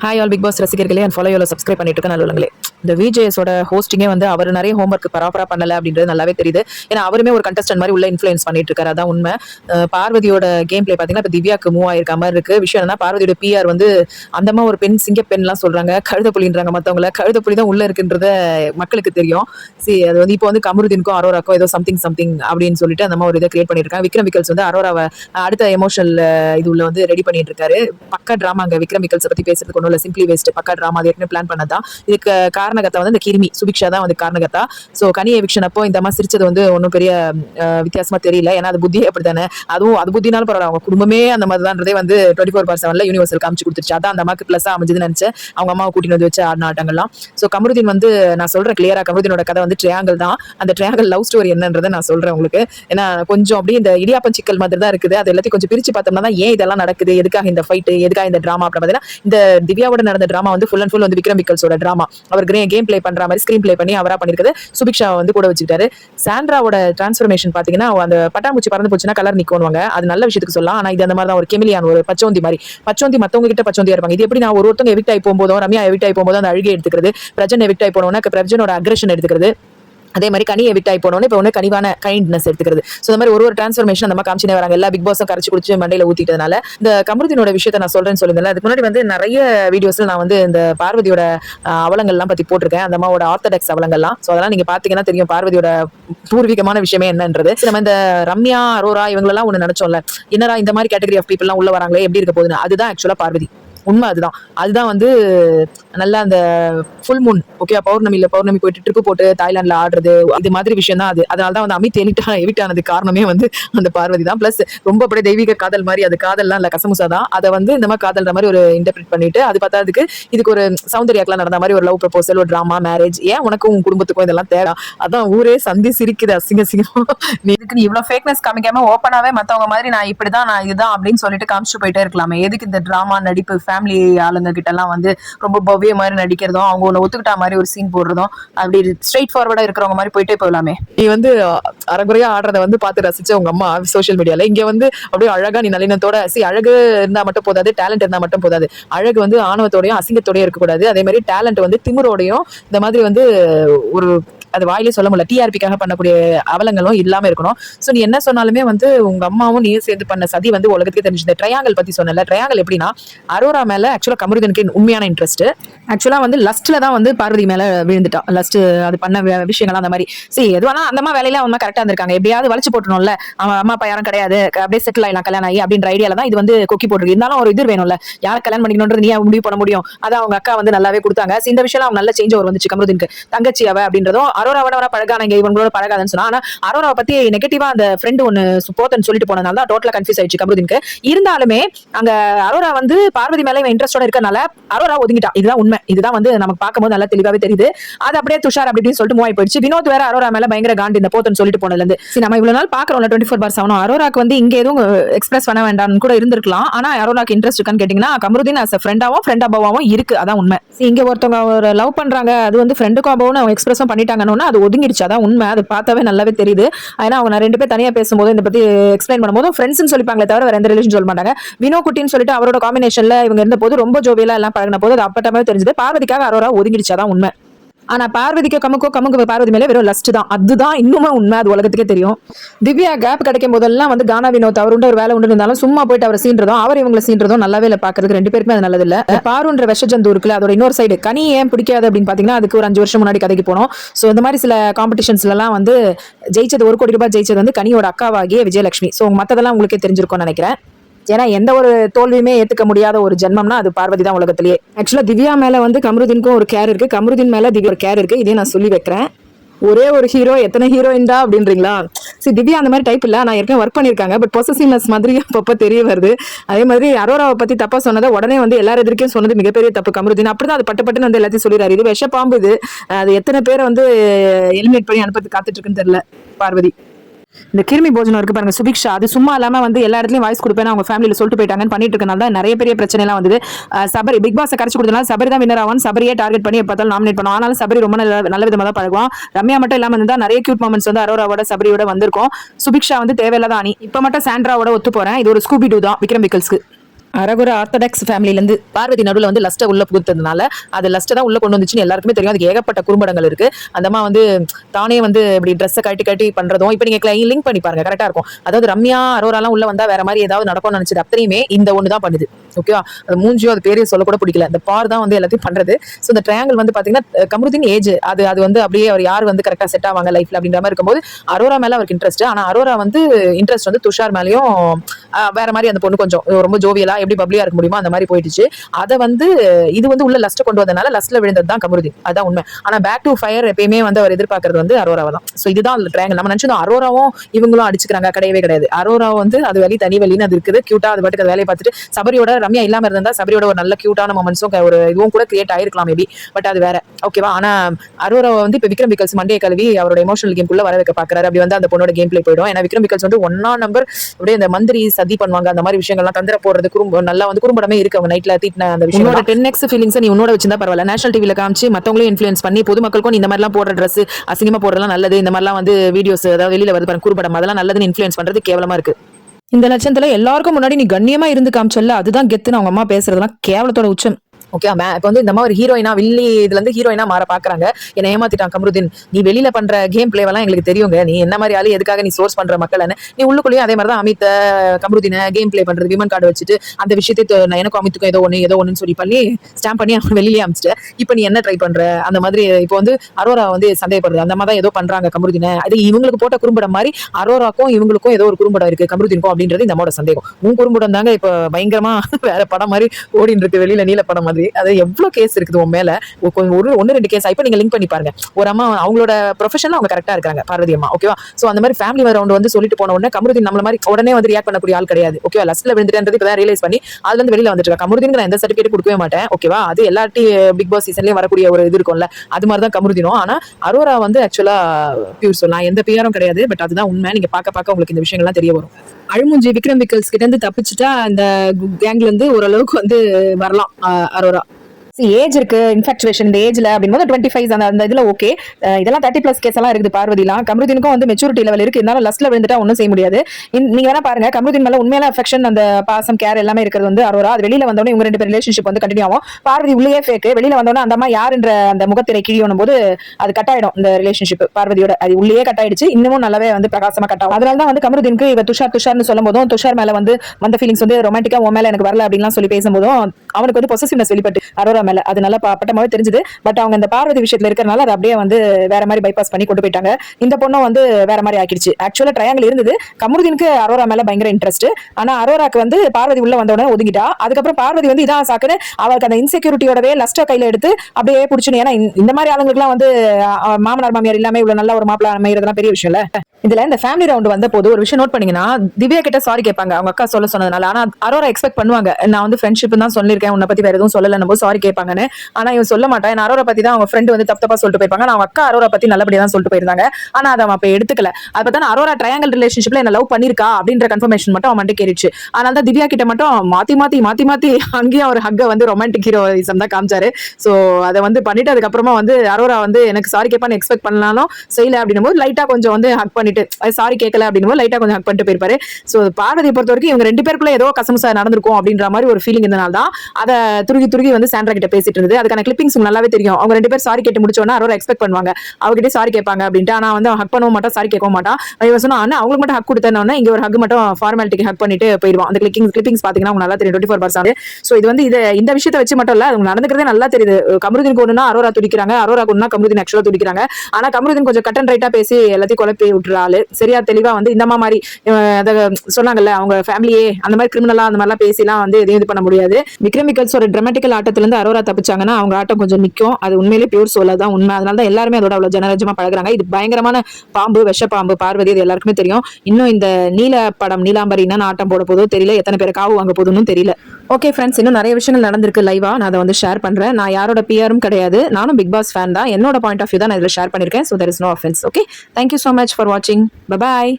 Hi all Bigg Boss ரசிகர்களே and follow யோல subscribe பண்ணிட்டு இருக்க நல்லவங்களே இந்த விஜேஎஸோட ஹோஸ்டிங்கே வந்து அவர் நிறைய ஹோம்ஒர்க் பராபரா பண்ணல அப்படின்றது நல்லாவே தெரியுது. ஏன்னா அவருமே ஒரு கண்டஸ்டன் மாதிரி உள்ள இன்ஃப்ளூயன்ஸ் பண்ணிட்டு இருக்காரு. அதான் உண்மை. பார்வதியோட கேம் பிளே பார்த்தீங்கன்னா இப்போ திவ்யாக்கு மூவ் ஆயிருக்க மாதிரி இருக்கு. விஷயம் என்ன பார்வதியோட பிஆர் வந்து அந்தமா ஒரு பெண் சிங்க பெண்லாம் சொல்றாங்க. கழுத புலின்றாங்க மற்றவங்கள கழுத புலி தான் உள்ள இருக்குன்றத மக்களுக்கு தெரியும். சி அது வந்து இப்போ வந்து கமருதீனுக்கும் அரோராக்கும் ஏதோ சம்திங் சம்திங் அப்படின்னு சொல்லிட்டு அந்த மாதிரி ஒரு இதை கிரியேட் பண்ணியிருக்காங்க விக்ரம் விக்கல்ஸ் வந்து அரோராவை அடுத்த எமோஷனல் இது உள்ள வந்து ரெடி பண்ணிட்டு இருக்காரு. பக்கா ட்ராமா அங்கே விக்ரம் விக்கல்ஸை பத்தி பேசுறதுக்கு ஒன்றும் இல்லை. சிம்பிளி வேஸ்ட் பக்கா டிராமா அது ஏற்கனவே பிளான் பண்ணதான் இதுக்கு காரணகத்தா வந்து இந்த கிருமி சுபிக்ஷா தான் வந்து காரணகத்தா ஸோ கனி எவிக்ஷன் அப்போ இந்த அம்மா சிரிச்சது வந்து ஒன்றும் பெரிய வித்தியாசமாக வித்தியாசமா தெரியல. ஏன்னா அது புத்தி அப்படி தானே அதுவும் அது புத்தினாலும் பரவாயில்ல. அவங்க குடும்பமே அந்த மாதிரி தான்றதே வந்து டுவெண்ட்டி ஃபோர் பார் செவனில் யூனிவர்சல் காமிச்சு கொடுத்துருச்சு. அதான் அந்த அம்மாக்கு பிளஸ் அமைஞ்சதுன்னு நினைச்சேன். அவங்க அம்மாவை கூட்டிட்டு வந்து வச்சு ஆடின ஆட்டங்கள்லாம். ஸோ கமருதீன் வந்து நான் சொல்றேன் கிளியராக கமருதீனோட கதை வந்து ட்ரையாங்கல் தான். அந்த ட்ரையாங்கல் லவ் ஸ்டோரி என்னன்றதை நான் சொல்றேன் உங்களுக்கு. ஏன்னா கொஞ்சம் அப்படியே இந்த இடியாப்பம் சிக்கல் மாதிரி தான் இருக்குது. அது எல்லாத்தையும் கொஞ்சம் பிரித்து பார்த்தோம்னா தான் ஏன் இதெல்லாம் நடக்குது? எதுக்காக இந்த ஃபைட் எதுக்காக இந்த டிராமா அப்படின்னு பார்த்தீங்கன்னா இந்த திவ்யாவோட நடந்த ட்ராமா வந்து ஃபுல் அண்ட் ஃபுல் வந்து விக்ரம் விக்கல்ஸோட டிராமா அவர் கேம் பிளே பண்ற மாதிரி ஸ்கிரீன் பிளே பண்ணி அவரா பண்ணிருக்குது சுபிக்ஷாவை வந்து கூட வச்சுக்கிட்டாரு. சாண்ட்ராவோட டிரான்ஸ்ஃபர்மேஷன் பாத்தீங்கன்னா அந்த பட்டாம்பூச்சி பறந்து போச்சுன்னா கலர் நிக்கோனுவாங்க அது நல்ல விஷயத்துக்கு சொல்லலாம். ஆனா இது அந்த மாதிரி தான் ஒரு கெமிலியான் ஒரு பச்சோந்தி மாதிரி. பச்சோந்தி மத்தவங்க கிட்ட பச்சோந்தியா இருப்பாங்க. இது எப்படி நான் ஒரு ஒருத்தவங்க எவிக்ட் ஆகி போகும்போதும் ரம்யா எவிக்ட் ஆகி போகும்போது அந்த அழுகை எடுத்துக்கிறது பிரஜன் எவிக்ட் ஆகி போனோம்னா பிரஜனோட அக்ரஷன் எடுத்துக்கிறது அதே மாதிரி கனியை விட்டாய் ஆகி போனோன்னு இப்போ ஒன்று கனிவான கைண்ட்னஸ் எடுத்துக்கிறது. ஸோ இந்த மாதிரி ஒரு ஒரு டிரான்ஸ்ஃபர்மேஷன் அந்த மாதிரி காமிச்சினே வராங்க. எல்லா பிக் பாஸும் கரைச்சி குடிச்சு மண்டையில் ஊத்திட்டதுனால. இந்த கமருதினோட விஷயத்த நான் சொல்கிறேன்னு சொல்லியிருந்தேன் அதுக்கு முன்னாடி வந்து நிறைய வீடியோஸில் நான் வந்து இந்த பார்வதியோட அவலங்கள்லாம் பற்றி போட்டிருக்கேன். அந்த அம்மாவோட ஆர்த்தடாக்ஸ் அவலங்கள்லாம். ஸோ அதெல்லாம் நீங்கள் பார்த்தீங்கன்னா தெரியும் பார்வதியோட பூர்வீகமான விஷயமே என்னன்றது. நம்ம இந்த ரம்யா அரோரா இவங்களெல்லாம் ஒன்று நினச்சோம்ல என்னடா இந்த மாதிரி கேட்டகரி ஆஃப் பீப்புளெலாம் உள்ள வராங்களே எப்படி இருக்க போகுதுன்னு? அதுதான் ஆக்சுவலாக பார்வதி. உண்மை அதுதான். அதுதான் வந்து நல்லா அந்த ஃபுல் மூன் ஓகே பௌர்ணமியில் பௌர்ணமி போயிட்டு ட்ரிப்பு போட்டு தாய்லாண்டில் ஆடுறது இது மாதிரி விஷயம் தான் அது. அதனால தான் வந்து அமித் எலிட்டா எவிட் ஆனது காரணமே வந்து அந்த பார்வதி தான். ப்ளஸ் ரொம்ப அப்படியே தெய்வீக காதல் மாதிரி அது காதல்லாம் இல்லை கசமுசா தான். அதை வந்து இந்த மாதிரி காதல்ற மாதிரி ஒரு இன்டர்பிரேட் பண்ணிட்டு அது பார்த்தா அதுக்கு இதுக்கு ஒரு சௌந்தர்யாக்கெல்லாம் நடந்த மாதிரி ஒரு லவ் ப்ரப்போசல் ஒரு ட்ராமா மேரேஜ் ஏன் உனக்கும் உன் குடும்பத்துக்கும் இதெல்லாம் தேவை அதான் ஊரே சந்தி சிரிக்குது அசிங்க அசிங்கம். நீ இதுக்கு நீ ஃபேக்னஸ் காமிக்காம ஓப்பனாவே மற்றவங்க மாதிரி நான் இப்படிதான் நான் இதுதான் அப்படின்னு சொல்லிட்டு காமிச்சு போயிட்டே இருக்கலாமே. எதுக்கு இந்த ட்ராமா நடிப்பு ஃபேமிலி ஆளுங்க கிட்டலாம் வந்து ரொம்ப பவ்ய மாதிரி நடிக்கிறதும் அவங்க ஒன்று ஒத்துக்கிட்டா மாதிரி ஒரு சீன் போடுறதும் அப்படி ஸ்ட்ரெயிட் ஃபார்வர்டா இருக்கிறவங்க மாதிரி போயிட்டே போகலாமே நீ வந்து அறகுறையா ஆடுறத வந்து பார்த்து ரசிச்ச உங்க அம்மா சோஷியல் மீடியால இங்க வந்து அப்படியே அழகா நீ நளினத்தோட சி அழகு இருந்தா மட்டும் போதாது டேலண்ட் இருந்தா மட்டும் போதாது. அழகு வந்து ஆணவத்தோடையும் அசிங்கத்தோடையும் இருக்கக்கூடாது. அதே மாதிரி டேலண்ட் வந்து திமிரோடையும் இந்த மாதிரி வந்து ஒரு அது வாயிலே சொல்ல முடியல. டிஆர்பிக்காக பண்ணக்கூடிய அவலங்களும் இல்லாம இருக்கணும். சோ நீ என்ன சொன்னாலுமே வந்து உங்க அம்மாவும் நீயும் சேர்ந்து பண்ண சதி வந்து உலகத்துக்கே தெரிஞ்சது. ட்ரையாங்கல் பத்தி சொன்னல ட்ரையாங்கல் எப்படின்னா அரோரா மேல ஆக்சுவலா கமருதனுக்கு உண்மையான இன்ட்ரெஸ்ட் ஆக்சுவலா வந்து லஸ்ட்ல தான் வந்து பார்வதி மேல விழுந்துட்டான் லஸ்ட் அது பண்ண விஷயங்கள்லாம் விஷயங்கள் அந்த மாதிரி. சரி எதுவானா அந்த அம்மா வேலையில அவங்க கரெக்டா இருந்திருக்காங்க. எப்படியாவது வளைச்சு போட்டணும்ல அவன் அம்மா அப்பா யாரும் கிடையாது. அப்படியே செட்டில் ஆயிடலாம் கல்யாணம் ஆகி அப்படின்ற ஐடியால தான் இது வந்து கொக்கி போட்டுருக்கு. இருந்தாலும் ஒரு இது வேணும்ல. யாரை கல்யாணம் பண்ணிக்கணும்ன்றது நீ முடிவு பண்ண முடியும்? அதான் அவங்க அக்கா வந்து நல்லாவே கொடுத்தாங்க. இந்த விஷயம் அவங்க நல்ல சேஞ்ச் ஒரு வந்துச்சு கமருதனுக்கு. தங்கச்சி அவ அப்படின்றதும் அரோராவோட வர பழகானங்க இவங்களோட பழகாதுன்னு சொன்னா. ஆனா அரோராவை பத்தி நெகட்டிவா அந்த ஃப்ரெண்டு ஒன்னு போத்தன்னு சொல்லிட்டு போனதுனால தான் டோட்டலா கன்ஃபியூஸ் ஆயிடுச்சு கமருதனுக்கு இருந்தாலுமே அங்க அரோரா வந்து பார்வதி மேல இவன் இன்ட்ரெஸ்டோட இருக்கனால அரோரா ஒதுங்கிட்டா. இதுதான் உண்மை. இதுதான் வந்து நமக்கு பார்க்கும்போது நல்லா தெளிவாவே தெரியுது. அது அப்படியே துஷார் அப்படின்னு சொல்லிட்டு மூவாய் போயிடுச்சு. வினோத் வேற அரோரா மேல பயங்கர காண்டு இந்த போத்தன்னு சொல்லிட்டு போனதுல இருந்து நம்ம இவ்வளவு நாள் பாக்குறோம்ல டுவெண்ட்டி ஃபோர் பார் ஆகணும் அரோராக்கு வந்து இங்க எதுவும் எக்ஸ்பிரஸ் பண்ண வேண்டாம்னு கூட இருந்திருக்கலாம். ஆனா அரோராக்கு இன்ட்ரெஸ்ட் இருக்கான்னு கேட்டீங்கன்னா கமருதீன் அஸ் ஃப்ரெண்டாவும் ஃப்ரெண்ட் அபாவும் இருக்கு. அதான் உண்மை. இங்க ஒருத்தவங்க ஒரு லவ் பண்றாங்க. அது வந்து ஃப்ரெண்டுக்கும் அபாவும் அவங்க எக்ஸ்பிரஸும் பண்ணிட்டாங்கன்னா அது ஒதுங்கிடுச்சு அதான் உண்மை. அது பார்த்தாவே நல்லாவே தெரியுது. ஏன்னா அவங்க ரெண்டு பேர் தனியாக பேசும்போது இந்த பற்றி எக்ஸ்பிளைன் பண்ணும்போது ஃப்ரெண்ட்ஸ்னு சொல்லிப்பாங்களே தவிர வேற எந்த ரிலேஷன் சொல்ல மாட்டாங்க. வினோ குட்டின்னு சொல்லிட்டு அவரோட காம்பினேஷனில் இவங்க இருந்த போது ரொம்ப ஜோவியெல்லாம் எல்லாம் பழகின போது அது அப்பட்டமே தெரிஞ்சது. பார்வதிக்காக அரோரா ஒதுங்கிடுச்சு அதான் உண்மை. ஆனா பார்வதிக்கோ கமுக்கோ கமுக்கு பார்வதி மேல வெறும் லஸ்ட் தான். அதுதான் இன்னுமே உண்மை. அது உலகத்துக்கே தெரியும். திவ்யா கேப் கிடைக்கும் போதெல்லாம் வந்து கானா வினோத் அவர் உண்டு ஒரு வேலை உண்டு இருந்தாலும் சும்மா போயிட்டு அவர் சீன்றதும் அவர் இவங்களை சீன்றதும் நல்லாவே இல்லை பாக்குறதுக்கு ரெண்டு பேருக்குமே அது நல்லது இல்ல பாருன்ற விஷஜந்து இருக்குல்ல அதோட இன்னொரு சைடு கனி ஏன் பிடிக்காது அப்படின்னு பாத்தீங்கன்னா அதுக்கு ஒரு அஞ்சு வருஷம் முன்னாடி கதைக்கு போனோம். சோ இந்த மாதிரி சில காம்படிஷன்ஸ்ல எல்லாம் வந்து ஜெயிச்சது ஒரு கோடி ரூபாய் ஜெயிச்சது வந்து கனியோட அக்காவாகிய விஜயலட்சுமி. சோ மத்ததெல்லாம் உங்களுக்கே தெரிஞ்சிருக்கும்னு நினைக்கிறேன். ஏன்னா எந்த ஒரு தோல்வியுமே ஏத்துக்க முடியாத ஒரு ஜென்மம்னா அது பார்வதி தான் உலகத்திலேயே. ஆக்சுவலா திவ்யா மேல வந்து கமருதீனுக்கும் ஒரு கேர் இருக்கு. கமருதீன் மேல திவ்யா ஒரு கேர் இருக்கு. இதையும் நான் சொல்லி வைக்கிறேன். ஒரே ஒரு ஹீரோ எத்தனை ஹீரோயின்டா அப்படின்றீங்களா? சரி திவ்யா அந்த மாதிரி டைப் இல்லை. நான் ஏற்கனவே ஒர்க் பண்ணியிருக்காங்க. பட் பொசசிவ்னஸ் மாதிரி அப்பப்போ தெரிய வருது. அதே மாதிரி அரோராவை பற்றி தப்பாக சொன்னதை உடனே வந்து எல்லாரும் எதிர்க்கும் சொன்னது மிகப்பெரிய தப்பு. கமருதீன் அப்படிதான் அது பட்டு பட்டுன்னு வந்து எல்லாத்தையும் சொல்லிடுறாரு. இது விஷ பாம்பு இது. அது எத்தனை பேரை வந்து eh, எலிமினேட் பண்ணி அனுப்பி காத்துட்டு இருக்குன்னு தெரியல பார்வதி. இந்த கிருமி போஜனம் இருக்கு பாருங்க சுபிக்ஷா. அது சும்மா இல்லாம வந்து எல்லா இடத்துலயும் வாய்ஸ் கொடுப்பேன் அவங்க ஃபேமிலியில சொல்லிட்டு போயிட்டாங்கன்னு பண்ணிட்டு இருக்கனால தான் நிறைய பெரிய பிரச்சனை எல்லாம் வந்தது சபரி பிக் பாஸ் கரைச்சு கொடுத்தனால சபரி தான் வினர் ஆவான் சபரியே டார்கெட் பண்ணி எப்ப பார்த்தாலும் நாமினேட் பண்ணுவோம் ஆனாலும் சபரி ரொம்ப நல்ல நல்ல விதமா தான் பழகுவான். ரம்யா மட்டும் இல்லாம இருந்தா நிறைய கியூட் மூமெண்ட்ஸ் வந்து அரோராவோட சபரியோட வந்திருக்கும். சுபிக்ஷா வந்து தேவையில்லாத அணி. இப்ப மட்டும் சாண்ட்ராவோட ஒத்து போறேன். இது ஒரு ஸ்கூபி டூ தான் விக்ரம் விக்கல்ஸ்க்கு. அரகுர ஆர்த்தடாக்ஸ் ஃபேமிலிலேருந்து பார்வதி நடுவில் வந்து லஸ்ட்டை உள்ள புகுத்ததுனால அது லஸ்ட்டை தான் உள்ள கொண்டு வந்துச்சுன்னு எல்லாருக்குமே தெரியும். அதுக்கு ஏகப்பட்ட குறும்படங்கள் இருக்கு. அந்தமா வந்து தானே வந்து இப்படி ட்ரெஸ்ஸை கட்டி கட்டி பண்ணுறதும் இப்போ நீங்க லிங்க் பண்ணி பாருங்க கரெக்டாக இருக்கும். அதாவது ரம்யா அரோராலாம் உள்ள வந்தால் வேற மாதிரி ஏதாவது நடக்கும்னு நினச்சிது. அத்தனையுமே இந்த ஒன்று தான் பண்ணுது. ஓகேவா அது மூஞ்சியோ அது பேரையும் சொல்லக்கூட பிடிக்கல. அந்த பார் தான் வந்து எல்லாத்தையும் பண்ணுறது ஸோ இந்த ட்ரையாங்கிள் வந்து பார்த்தீங்கன்னா கமருதீன் ஏஜ் அது அது வந்து அப்படியே அவர் யார் வந்து கரெக்டாக செட் ஆவாங்க லைஃப்ல அப்படின்ற மாதிரி இருக்கும்போது அரோரா மேலே அவருக்கு இன்ட்ரெஸ்ட் ஆனால் அரோரா வந்து இன்ட்ரெஸ்ட் வந்து துஷார் மேலேயும் வேற மாதிரி அந்த பொண்ணு கொஞ்சம் ரொம்ப ஜோவியலா எப்படி பப்ளியா இருக்க முடியுமோ அந்த மாதிரி போயிடுச்சு. அதை வந்து இது வந்து உள்ள லஸ்ட் கொண்டு வந்தனால லஸ்ட்ல விழுந்தது தான் கமருதி. அதான் உண்மை. ஆனா பேக் டு ஃபயர் எப்பயுமே வந்து அவர் எதிர்பார்க்கறது வந்து அரோராவை தான். ஸோ இதுதான் ட்ரையாங்கல் நம்ம நினைச்சோம் அரோராவும் இவங்களும் அடிச்சுக்கிறாங்க கிடையவே கிடையாது. அரோரா வந்து அது வழி தனி வழின்னு அது இருக்குது. கியூட்டா அது பாட்டுக்கு வேலையை பார்த்துட்டு சபரியோட ரம்யா இல்லாம இருந்தா சபரியோட ஒரு நல்ல கியூட்டான மொமெண்ட்ஸும் ஒரு இதுவும் கூட கிரியேட் ஆயிருக்கலாம் மேபி பட் அது வேற. ஓகேவா ஆனா அரோராவை வந்து இப்ப விக்ரம் விக்கல்ஸ் மண்டே கல்வி அவரோட எமோஷனல் கேம்குள்ள வர வைக்க பாக்குறாரு. அப்படி வந்து அந்த பொண்ணோட கேம் பிளே போயிடும். ஏன்னா விக்ரம் விக்கல்ஸ் வந்து ஒன்னா நம்பர் அப்படியே இந்த மந்திரி சதி பண்ணுவாங்க அந்த மாதிரி விஷயங்கள்லாம் தந்திர போடுறது குறும்பு நல்லா வந்து குறும்படமே இருக்கு அவங்க நைட்ல தீட்டின அந்த விஷயம் டென் எக்ஸ் ஃபீலிங்ஸ் நீ உன்னோட வச்சிருந்தா பரவாயில்ல. நேஷனல் டிவில காமிச்சு மத்தவங்களையும் இன்ஃபுளுன்ஸ் பண்ணி பொதுமக்களுக்கும் இந்த மாதிரிலாம் போடுற ட்ரெஸ் அசிங்கமா போடுறதுலாம் நல்லது இந்த மாதிரிலாம் வந்து வீடியோஸ் அதாவது வெளியில வருது பாருங்க குறும்படம். அதெல்லாம் நல்லதுன்னு இன்ஃபுளுன்ஸ் பண்றது கேவலமா இருக்கு. இந்த லட்சத்துல எல்லாருக்கும் முன்னாடி நீ கண்ணியமா இருந்து காமிச்சல்ல அதுதான் கெத்துன்னு அவங்க அம்மா பேசுறதெல்லாம் கேவலத்தோட உச்சம். ஓகே மே இப்போ வந்து இந்த மாதிரி ஒரு ஹீரோயினா வில்லி இதுல இருந்து ஹீரோயினா மாற பாக்குறாங்க. என்ன ஏமாத்திட்டான் கமருதீன். நீ வெளியில பண்ற கேம் பிளேவெல்லாம் எங்களுக்கு தெரியுங்க. நீ என்ன மாதிரி ஆளு எதுக்காக நீ சோர்ஸ் பண்ற மக்கள்னு நீ உள்ளுக்குள்ளேயும் அதே மாதிரி தான் அமித்த கமருதீனை கேம் பிளே பண்றது விமன் கார்டு வச்சுட்டு அந்த விஷயத்தை நான் எனக்கும் அமித்துக்கும் ஏதோ ஒன்று ஏதோ ஒன்றுன்னு சொல்லி பண்ணி ஸ்டாம்ப் பண்ணி அவன் வெளியிலே அமிச்சிட்டு இப்போ நீ என்ன ட்ரை பண்ற? அந்த மாதிரி இப்போ வந்து அரோரா வந்து சந்தேகப்படுது. அந்த மாதிரி தான் ஏதோ பண்றாங்க கமருதீனை. அது இவங்களுக்கு போட்ட குறும்படம் மாதிரி அரோராக்கும் இவங்களுக்கும் ஏதோ ஒரு குறும்படம் இருக்கு கமருதீனுக்கும் அப்படின்றது நம்மளோட சந்தேகம். உன் குறும்படம் தாங்க இப்போ பயங்கரமா வேற படம் மாதிரி ஓடின்னு இருக்கு வெளியில நீல படம் மாதிரி. அது எவ்வளவு கேஸ் இருக்குது உன் மேல? ஒரு ஒன்னு ரெண்டு கேஸ் இப்போ நீங்க லிங்க் பண்ணி பாருங்க. ஒரு அம்மா அவங்களோட ப்ரொஃபஷனில் அவங்க கரெக்டா இருக்காங்க பார்வதி அம்மா ஓகேவா ஸோ அந்த மாதிரி ஃபேமிலி ரவுண்ட் வந்து சொல்லிட்டு போன உடனே கமருதீன் நம்மள மாதிரி உடனே வந்து ரியாக்ட் பண்ணக்கூடிய ஆள் கிடையாது ஓகேவா லஸ்ட்ல விழுந்துட்டேன்றது இப்பதான் ரியலைஸ் பண்ணி அதுலேருந்து வெளியில் வெளியில வந்துட்டு கமருதீனுக்கு நான் எந்த சர்டிஃபிகேட் கொடுக்கவே மாட்டேன் ஓகேவா அது எல்லா பிக் பாஸ் சீசன்லயும் வரக்கூடிய ஒரு இது இருக்கும்ல அது மாதிரி தான் கமருதீனும். ஆனால் அரோரா வந்து ஆக்சுவலா பியூர் சொல்லலாம் எந்த பிஆரும் கிடையாது பட் அதுதான் உண்மை. நீங்க பார்க்க பார்க்க உங்களுக்கு இந்த விஷயங்கள்லாம் தெரிய வரும். அழுமுஞ்சி விக்ரம் விக்கல்ஸ் கிட்ட இருந்து தப்பிச்சுட்டா அந்த கேங்ல இருந்து ஓரளவுக்கு வந்து வரலாம் அரோரா. ஏஜ் இருக்கு இன்ஃபேக்சுவேஷன் இந்த ஏஜ்ல அப்படின்போது டுவெண்ட்டி ஃபைவ் அந்த அந்த இதுல ஓகே இதெல்லாம் தேர்ட்டி பிளஸ் கேஸ் எல்லாம் இருக்குது பார்வதிலாம். கமருதீனுக்கும் வந்து மெச்சூரிட்டி லெவல் இருக்கு. இருந்தாலும் லஸ்ட்ல விழுந்துட்டா ஒன்றும் செய்ய முடியாது. நீங்க வேணா பாருங்க. கமருதீன் மேல உண்மையில அஃபெக்ஷன் அந்த பாசம் கேர் எல்லாமே இருக்கிறது வந்து அரோரா. அது வெளியில வந்தோடனே இவங்க ரெண்டு பேர் ரிலேஷன்ஷிப் வந்து கண்டினியூ ஆகும். பார்வதி உள்ளே ஃபேக்கு வெளியில வந்தோடனே அந்த அம்மா யாருன்ற அந்த முகத்திரை கிழியணும் போது அது கட் ஆயிடும் இந்த ரிலேஷன்ஷிப் பார்வதியோட அது உள்ளே கட் ஆயிடுச்சு. இன்னமும் நல்லாவே வந்து பிரகாசமா கட் ஆகும். அதனால தான் வந்து கமருதீனுக்கு இவ துஷார் துஷார்னு சொல்லும் போதும் துஷார் மேல வந்து வந்த ஃபீலிங்ஸ் வந்து ரொமான்டிக்கா உன் மேல எனக்கு வரல அப்படின்லாம் சொல்லி பேசும்போதும் அவனுக்கு வந்து பொசசிவ்னஸ் வெளிப்பட்டு. அரோரா மேல. அது நல்லா பட்ட மாதிரி தெரிஞ்சது. பட் அவங்க இந்த பார்வதி விஷயத்துல இருக்கிறனால அது அப்படியே வந்து வேற மாதிரி பைபாஸ் பண்ணி கொண்டு போயிட்டாங்க. இந்த பொண்ணும் வந்து வேற மாதிரி ஆக்கிடுச்சு. ஆக்சுவலா ட்ரையாங்கிள் இருந்தது. கமருதீனுக்கு அரோரா மேல பயங்கர இன்ட்ரெஸ்ட் ஆனா அரோராக்கு வந்து பார்வதி உள்ள வந்த உடனே ஒதுங்கிட்டா. அதுக்கப்புறம் பார்வதி வந்து இதான் சாக்குன்னு அவளுக்கு அந்த இன்செக்யூரிட்டியோடவே லஸ்ட கையில எடுத்து அப்படியே பிடிச்சுன்னு. ஏன்னா இந்த- மாதிரி ஆளுங்களுக்குலாம் வந்து மாமனார் மாமியார் இல்லாம இவ்வளவு நல்ல ஒரு மாப்பிள்ள அமைகிறதுலாம் பெரிய விஷயம் இல்ல இதுல இந்த ஃபேமிலி ரவுண்ட் வந்த போது ஒரு விஷயம் நோட் பண்ணீங்கன்னா திவ்யா கிட்ட சாரி கேட்பாங்க. அவங்க அக்கா சொல்ல சொன்னதுனால. ஆனா அரோரா எக்ஸ்பெக்ட் பண்ணுவாங்க. நான் வந்து ஃப்ரெண்ட்ஷிப் தான் சொல்லியிருக்கேன். உன்னை பத்தி வேற எதுவும் சொல்லல போது சாரி கேட்பாங்கன்னு. ஆனா இவன் சொல்ல மாட்டான். ஏன்னா அரோரா பத்தி தான் அவங்க ஃப்ரெண்ட் வந்து தப்பு தப்பா சொல்லிட்டு போயிருப்பாங்க. நான் அவங்க அக்கா அரோரா பத்தி நல்லபடியா தான் சொல்லிட்டு போயிருந்தாங்க. ஆனா அதை அவன் அப்ப எடுத்துக்கல. அதை பார்த்தா அரோரா ட்ரையாங்கல் ரிலேஷன்ஷிப்ல என்ன லவ் பண்ணிருக்கா அப்படின்ற கன்ஃபர்மேஷன் மட்டும் அவன் மட்டும் கேட்டுச்சு. அதனால தான் திவ்யா கிட்ட மட்டும் மாத்தி மாத்தி மாத்தி மாத்தி அங்கேயும் அவர் ஹக்க வந்து ரொமான்டிக் ஹீரோயிசம் தான் காமிச்சாரு. சோ அதை வந்து பண்ணிட்டு அதுக்கப்புறமா வந்து அரோரா வந்து எனக்கு சாரி கேட்பான்னு எக்ஸ்பெக்ட் பண்ணலாலும் செய்யல அப்படின்னும் போது லைட்டா கொஞ்சம் வந்து ஹக் பண்ணி பண்ணிட்டு சாரி கேட்கல அப்படின்னு போது லைட்டா கொஞ்சம் ஹக் பண்ணிட்டு போயிருப்பாரு. ஸோ பார்வதியை பொறுத்த வரைக்கும் இவங்க ரெண்டு பேருக்குள்ள ஏதோ கசமசா நடந்திருக்கும் அப்படின்ற மாதிரி ஒரு ஃபீலிங் இருந்தனால தான் அதை துருகி துருகி வந்து சாண்ட்ரா கிட்ட பேசிட்டு இருந்தது. அதுக்கான கிளிப்பிங்ஸ் நல்லாவே தெரியும். அவங்க ரெண்டு பேர் சாரி கேட்டு முடிச்சோன்னா அரோரா எக்ஸ்பெக்ட் பண்ணுவாங்க. அவகிட்ட சாரி கேட்பாங்க அப்படின்ட்டு. ஆனா வந்து ஹக் பண்ணவும் மாட்டான் சாரி கேட்கவும் மாட்டான். இவன் சொன்னா அண்ணா அவங்களுக்கு மட்டும் ஹக் கொடுத்தேன்னு இங்க ஒரு ஹக் மட்டும் ஃபார்மாலிட்டிக்கு ஹக் பண்ணிட்டு போயிடுவான். அந்த கிளிக்கிங் கிளிப்பிங்ஸ் பாத்தீங்கன்னா உங்களுக்கு நல்லா தெரியும். டுவெண்ட்டி ஃபோர் பர்சன்ட் ஸோ இது வந்து இது இந்த விஷயத்தை வச்சு மட்டும் இல்ல அவங்க நடந்துக்கிறதே நல்லா தெரியுது. கமருதின் கொண்டுனா அரோரா துடிக்கிறாங்க. அரோரா கொண்டுனா கமருதீன் ஆக்சுவலா துடிக்கிறாங்க. ஆனா கமருதீன் கொஞ்சம் கட் அண்ட் ரைட்டா பேசி எல்லாத்தையும் குழப்பி ஆள். சரியா தெளிவா வந்து இந்த மாதிரி அதை சொன்னாங்கல்ல அவங்க ஃபேமிலியே அந்த மாதிரி கிரிமினலா அந்த மாதிரிலாம் பேசிலாம் வந்து எதுவும் இது பண்ண முடியாது. விக்ரம் விக்கல்ஸோட ட்ரமெட்டிக்கல் ஆட்டத்துல இருந்து அரோரா தப்பிச்சாங்கன்னா அவங்க ஆட்டம் கொஞ்சம் நிற்கும் அது உண்மையிலேயே பியூர் சோலா தான் உண்மை. அதனால தான் எல்லாருமே அதோட அவ்வளவு ஜனரஜமா பழகுறாங்க. இது பயங்கரமான பாம்பு விஷ பாம்பு பார்வதி இது எல்லாருக்குமே தெரியும். இன்னும் இந்த நீல படம் நீலாம்பரி என்ன ஆட்டம் போட போதோ தெரியல எத்தனை பேர் காவு வாங்க போதுன்னு தெரியல. ஓகே ஃப்ரெண்ட்ஸ் இன்னும் நிறைய விஷயங்கள் நடந்திருக்கு லைவா நான் அதை வந்து ஷேர் பண்றேன். நான் யாரோட பிஆரும் கிடையாது. நானும் பிக் பாஸ் ஃபேன் தான். என்னோட பாயிண்ட் ஆஃப் வியூ தான் நான் இதில் ஷேர் பண்ணிருக்கேன் so there is no offence okay thank you so much for வாட்சிங் பபாய்